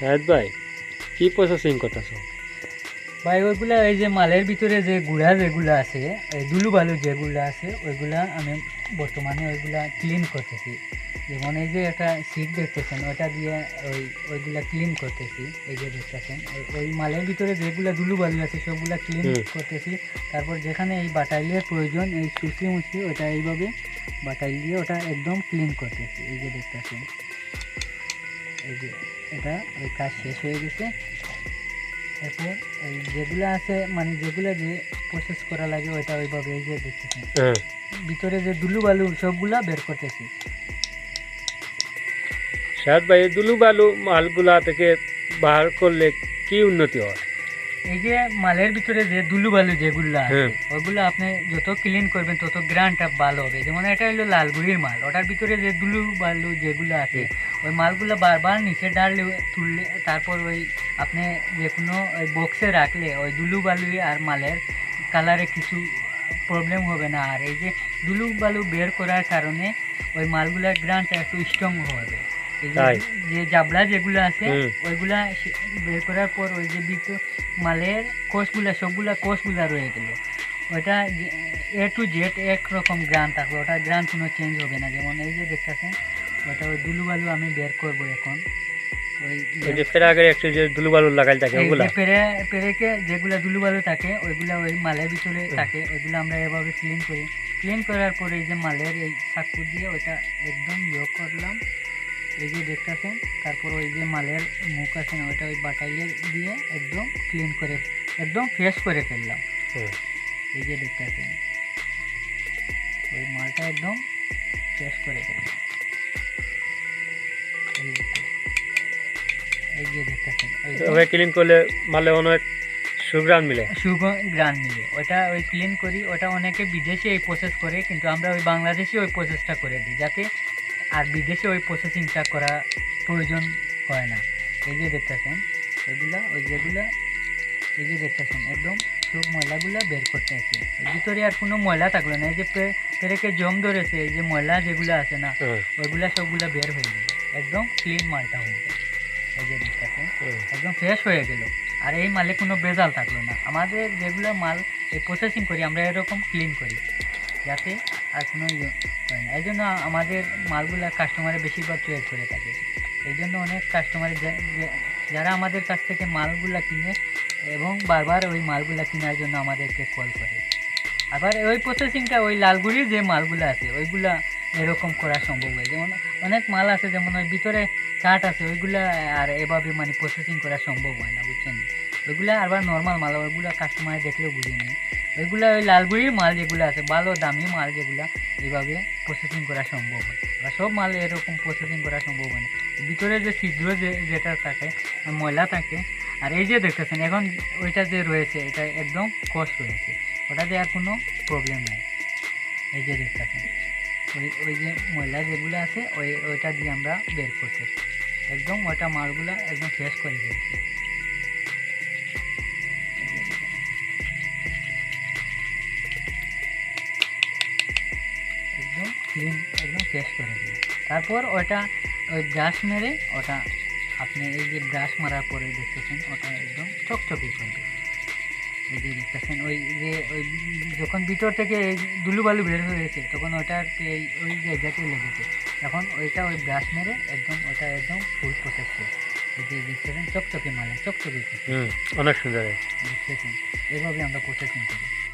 শাহেদ ভাই কি প্রসেসিং করতেছ? ভাই ওইগুলা এই যে মালের ভিতরে যে গুড়া যেগুলো আছে এই দুলু বালু যেগুলো আছে ওইগুলা আমি বর্তমানে ওইগুলা ক্লিন করতেছি। যেমন এই যে একটা সিট দেখতেছেন ওটা দিয়ে ওই ওইগুলা ক্লিন করতেছি। এই যে দেখতেছেন ওই- মালের ভিতরে যেগুলা দুলু বালু আছে সবগুলা ক্লিন করতেছি। তারপর যেখানে এই বাটাইলের প্রয়োজন এই সুসি মুসি ওটা এইভাবে বাটাইল দিয়ে ওটা একদম ক্লিন করতেছি। এই যে দেখতেছেন এই যে এটা ওই কাজ শেষ হয়ে গেছে। এরপর এই যেগুলো আছে মানে যেগুলো যে প্রসেস করা লাগে ওইটা ওইভাবে এই যে দেখতেছেন। হ্যাঁ। ভিতরে যে দুলু বালু সবগুলা বের করতেছি। সাদ ভাই এই দুলু বালু মালগুলা থেকে বার করলে কি উন্নতি হয়? এই যে মালের ভিতরে যে দুলু বালু যেগুলো আছে হ্যাঁ। আপনি যত ক্লিন করবেন তত গ্রানটা ভালো হবে। যেমন এটা হলো লালগুড়ির মাল। ওটার ভিতরে যে দুলু বালু যেগুলো আছে ওই মালগুলো বারবার নিচে ডাললে তুললে তারপর ওই আপনি যে কোনো ওই বক্সে রাখলে ওই দুলু বালু আর মালের কালারে কিছু প্রবলেম হবে না। আর এই যে দুলু বালু বের করার কারণে ওই মালগুলার গ্রানটা একটু স্ট্রং হবে। তাই? যে যেগুলো আছে ওইগুলা বের করার পর ওই যে মালের কোষগুলা সবগুলা কোষগুলা রয়ে গেল। এ টু জেড একরকম গ্রান থাকবে। ওটা গ্রান কোনো চেঞ্জ হবে না। যেমন এই যে দেখতেছেন ওটা ওই দুলু বালু আমি বের করব এখন। ওই ওই যে ফের আগের একটু যে দুলু লাগাই থাকে পেরে পেরেকে যেগুলা দুলু বালু থাকে ওইগুলা ওই মালের ভিতরে থাকে। ওইগুলো আমরা এভাবে ক্লিন করি। ক্লিন করার পরে এই যে মালের এই চাকু দিয়ে ওইটা একদম ইয়ে করলাম। এই যে দেখতেছেন তারপর ওই যে মালের মুখ আছে না ওইটা ওই বাটাইলে দিয়ে একদম ক্লিন করে একদম ফ্রেশ করে ফেললাম। হ্যাঁ। এই যে দেখতেছেন ওই মালটা একদম ফ্রেশ করে ফেললাম। এই যে- দেখতেছেন ওই ক্লিন করলে মালে অনেক সুগ্রান মিলে। সুগ্রান মিলে। ওটা ওই ক্লিন করি ওটা অনেকে বিদেশে এই প্রসেস করে কিন্তু আমরা ওই বাংলাদেশে ওই প্রসেসটা করে দিই যাতে আর বিদেশে ওই প্রসেসিংটা করা প্রয়োজন হয় না। এই যে দেখতেছেন ওইগুলা ওই যেগুলা এই যে দেখতেছেন একদম সব ময়লাগুলা বের করতে আছে। ভিতরে আর কোনো ময়লা থাকল না এই যে পেরেকে জম ধরেছে এই যে ময়লা যেগুলো আছে না হ্যাঁ, ওইগুলা সবগুলা বের হয়ে গেল। একদম ক্লিন মালটা হয়ে গেল। এই যে দেখতেছেন হ্যাঁ। একদম ফ্রেশ হয়ে গেল। আর এই মালে কোনো বেজাল থাকল না। আমাদের যেগুলো মাল এই প্রসেসিং করি আমরা এরকম ক্লিন করি। যাতে আর কোনো ইয়ে হয় না। এই জন্য আমাদের মালগুলা কাস্টমারে বেশিরভাগ চয়েস করে থাকে। এই জন্য অনেক কাস্টমার যারা আমাদের কাছ থেকে মালগুলা কিনে এবং বারবার ওই মালগুলা কেনার জন্য আমাদেরকে কল করে। আবার ওই প্রসেসিংটা ওই লালগুড়ির যে মালগুলো আছে, ওইগুলা এরকম করা সম্ভব হয় যেমন অনেক মাল আছে, যেমন ওই ভিতরে কাঠ আছে, ওইগুলা আর এভাবে মানে প্রসেসিং করা সম্ভব হয় না, বুঝছেন? ওইগুলা আবার নর্মাল মাল, ওইগুলো কাস্টমার দেখলেও বুঝে নেই ওইগুলো ওই লালগুড়ির মাল যেগুলো আছে, ভালো দামি মাল যেগুলা, এইভাবে প্রসেসিং করা সম্ভব হয়। বা সব মাল এরকম প্রসেসিং করা সম্ভব হয় না। ভিতরে যে ছিদ্র যে, যেটা থাকে, ময়লা থাকে, আর এই যে দেখতেছেন, এখন ওইটা যে রয়েছে, এটা একদম কষ্ট রয়েছে। ওটাতে আর কোনো প্রবলেম নাই। এই যে দেখতেছেন, ওই ওই যে ময়লা যেগুলো আছে, ওই, ওইটা দিয়ে আমরা বের করছি। একদম ওইটা মালগুলা একদম ফ্রেশ করে ফেলছি। একদম ক্লিন একদম ফ্রেশ করে দিই তারপর ওটা ওই ব্রাশ মেরে ওটা আপনি এই যে ব্রাশ মারার পরে দেখতেছেন ওটা একদম চকচকে করবে। এই যে দেখতেছেন ওই যে ওই যখন ভিতর থেকে এই দুলু বালু বের হয়েছে তখন ওটাকে এই ওই জায়গাতে লেগেছে। এখন ওইটা ওই ব্রাশ মেরে একদম ওটা একদম ফুল প্রসেস করে। এই যে দেখতেছেন চকচকে মালে চকচকে অনেক সুন্দর। দেখতেছেন এভাবে আমরা প্রসেসিং করি।